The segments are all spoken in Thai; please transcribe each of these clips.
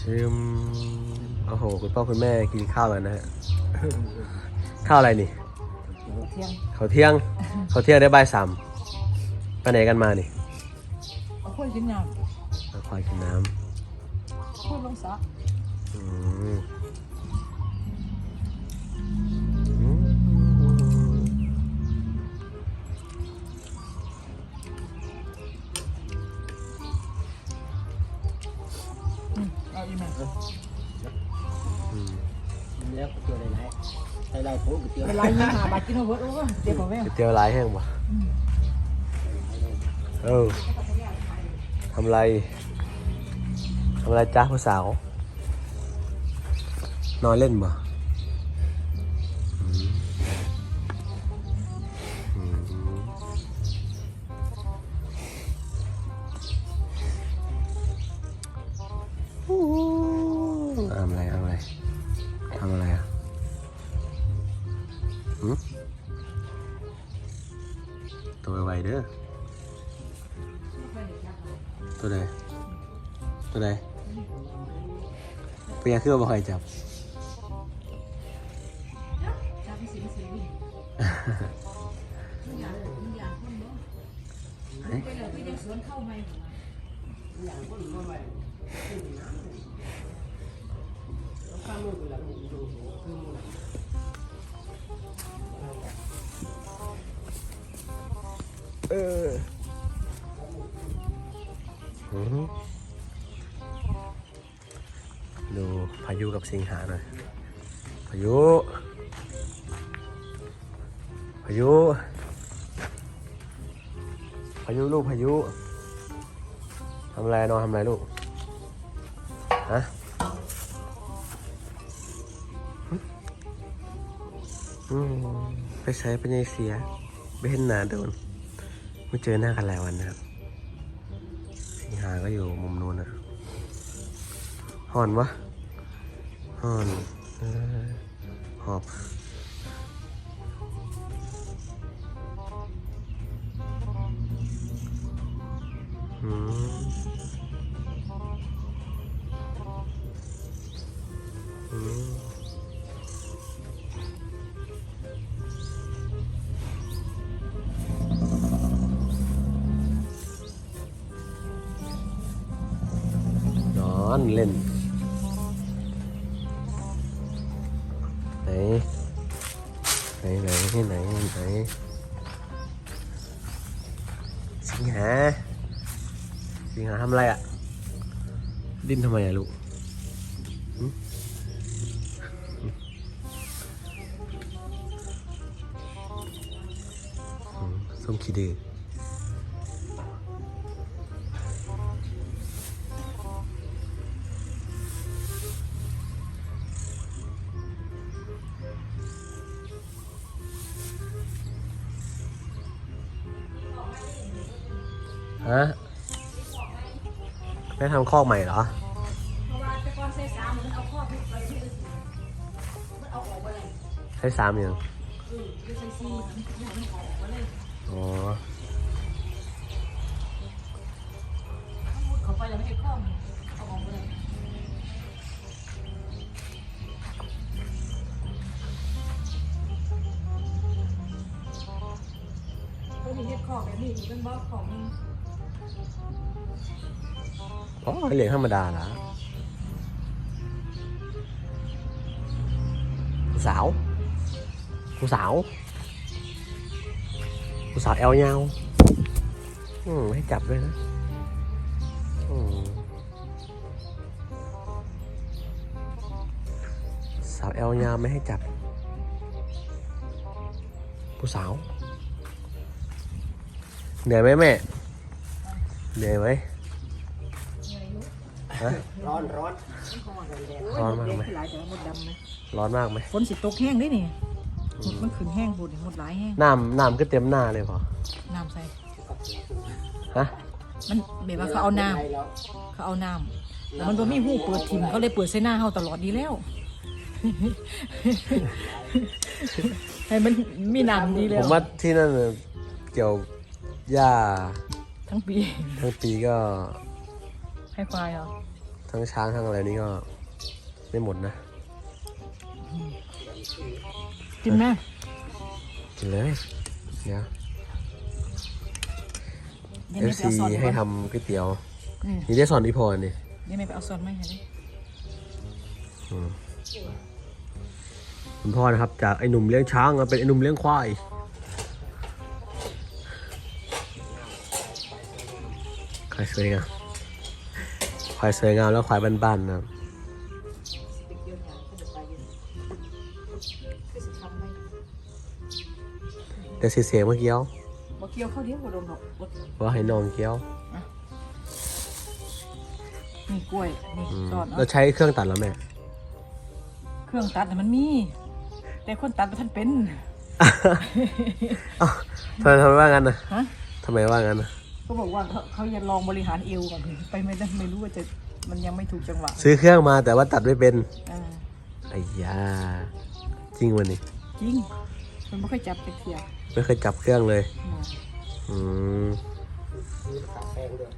ชิมโอ้โห คุณพ่อคุณแม่กินข้าวกันนะฮะ ข้าวอะไรนี่ เที่ยงเขาวเที่ยง เขาวเที่ยงได้บ่ายสามไปไหนกันมานี่เอาข้วยกินน้มาควายกินน้ำข้วยลงสระำอืม อืมเอาอีแม่อืมแล้วก็เจออะได้ไรโผล่ก็เจอเวลายิงหาบาดกินเอาเบิดโอ้ยเจ็บกว่าแม่ก๋วยเตี๋ยวร้ายแห้งปะเออทำไรทำไรจ้าผู้สาว นอนเล่นป ทำอะไรทำอะไรทำอะไรอะตัวไวเด้อตัวใดตัวใดเป็นยังคือว่าบ่ค่อยจับจับสิสิเอ๊ะไปเลยไปยังสวน เออดูพายุกับสิงหาหน่อย พายุ พายุ พายุลูกพายุ ทำไรนอนทำไรลูก ฮะ อืมไปใช้ไปยังเสียไม่เห็นหนาโดนไม่เจอหน้ากันหลายวันนะครับ สิงหาก็อยู่มุมนู้นอะหอนวะหอนหอบ อนเล่นไหนไหนไหนที่ไหนไหนสิงหาสิงหาทำอะไรอะ ดิ้นทำไมอะลูกส้มขี้ดื้อ ฮะแม่ทำคอกใหม่เหรอใส่สามอย่าออกไปเลยใช้สามยังอือคือใส่ซีมันมันออกไปเลยอ๋อมุดเข้าไปแล้วไม่ให้ข้อมันเอาออกไปเลยตัวนี้เฮ็ดข้อแบบนี้เป็นบ่ของ มันอ๋อเหรียญธรรมดาละผู้สาวผู้สาวผู้สาวแอลยาวอืมไม่ให้จับด้วยนะอืมสาวแอลยาวไม่ให้จับ ผู้สาวเหนื่อยไหมแม่เหนื่อยไหม ฮะร้อนร้อนร้อนมากไหมหลายแต่หมดดำไหมร้อนมากไหมฝนสิตกแห้งได้นี่หมดมันขึ้นแห้งพูดหมดหลายแห้งน้ำน้ำก็เต็มหน้าเลยพอน้ำใส่ฮะมันแบบว่าเขาเอาน้ไแล้วำเขาเอาน้ำแล้วมันบ่มีหูเปิดทิมเขาเลยเปิดใส่หน้าเฮาตลอดดีแล้วให้มันมีน้ำดีแล้ผวมว่าที่นั่นน่ะเกี่ยวหญ้าทั้งปี ทั้งปีก็ให้ควายเหรอ ทั้งช้างทั้งอะไรนี่ก็ไม่หมดนะกินไหมกินเลยเดี๋ยวเดี๋ยวเอแม่ฟไปซีเอาซอนให้ก่อนทำก๋วยเตี๋ยวอืมนี่ได้สอนอีพอนี่เดี๋ยวแม่ไปเอาซอนมาให้เลยอืมคุณพ่อนะครับ จากไอ้หนุ่มเลี้ยงช้างมาเป็นไอ้หนุ่มเลี้ยงควายควายสวยงาม ควายสวยงามแล้วควายบ้านๆนะครับไปเกี่ยวหางก็จะไปอยู่คือสิทำไหมแต่เสียงเมื่อกี้เอาบ่เกี่ยวเข้าเดียวบ่โดนหรอกบ่ว่าให้น้องเกี้ยวนี่กล้วยนี่อืมซอนเราเอาใช้เครื่องตัดแล้วแม่ เครื่องตัดน่ะมันมี แต่คนตัดบ่ทันเป็น เอ้าทำไมทำไมว่างั้นนะฮะทำไมว่างั้นนะ เขาบอกว่าเขาเขาจะลองบริหารเอวก่อนไปไม่ได้ไม่รู้ว่าจะมันยังไม่ถูกจังหวะซื้อเครื่องมาแต่ว่าตัดไม่เป็นอ่าไอ้ยาจริงวันนี้จริง มันไม่ค่อยจับตะเคียบไม่เคยจับเครื่องเลย อ่าอืมซื้อขาแพงด้วย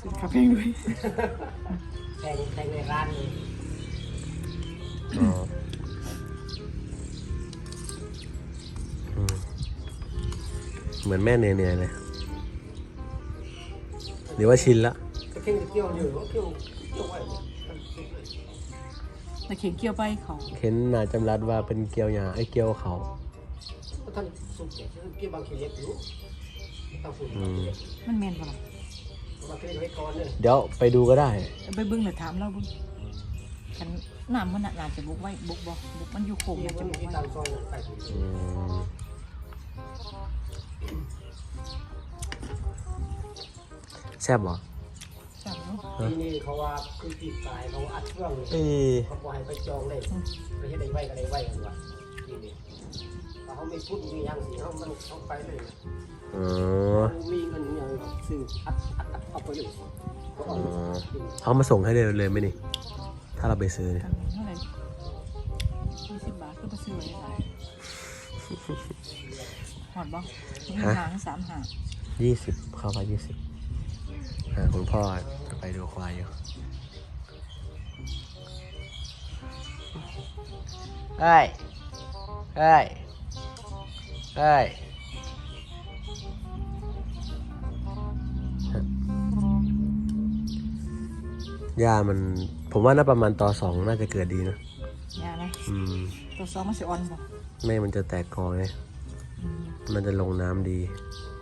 ซึ่งขับเองด้วยแพงแพงในร้านเลยอ๋ออืมเหมือนแม่เหนื่อยๆเลย หรือว่าชินละก็เข่งเกี่ยวอยู่เกี่ยวเกี่ยวไว้ตะเขียงเกี่ยวไปเขาเห็นนาจำรัดว่าเป็นเกียวหยาไอ้เกียวเขาก็ท่านสุกเนี่ยเกี่ยวบางทีเล็กอยู่ต้องสุกอืมมันแมนบ่ล่ะมาเทไว้ก่อนเนี่ยเดี๋ยวไปดูก็ได้เอาไปเบิ้งเลยถามเราเบิ้งคันน้ำมันน่ะน่าจะบุกไว้บุกบ่บุกมันอยู่โค้งเกี่ยน่าวจะบุกที่ไว้ แซ่บเหรอสามเนาะที่นี่เขาว่าคือตีตายเขาอัดเครื่องเอ้ยเขาบอกให้ไปจองเลยไปเฮ็ดได้ไว้ก็ได้ไว้กันว่าที่นี่เขาไม่พูดมีอย่างสิเขามันเขาไปเลยอ๋อมีเงินอย่างซื้ออัดอัดอัดเอาไปเลยเขาอ๋เอาอเขามาส่งให้เลยเลยไหมนี่ ถ้าเราไปซื้อเนี่ยกันเท่าไหร่ยี่สิบบาทก็ไปซื้อไว้ได้หอดบ่มีหางสามหางยี่สิบเข้าไปยี่สิบอ่า คุณพ่อจะไปดูควายอยู่เฮ้ยเฮ้ยเฮ้ยย่ามัน ผมว่าน่าประมาณต่อสองน่าจะเกิดดีนะยานะอืม ตัวซองมันสิออนบ่ไม่มันจะแตกกอไงอืมมันจะลงน้ำดีอ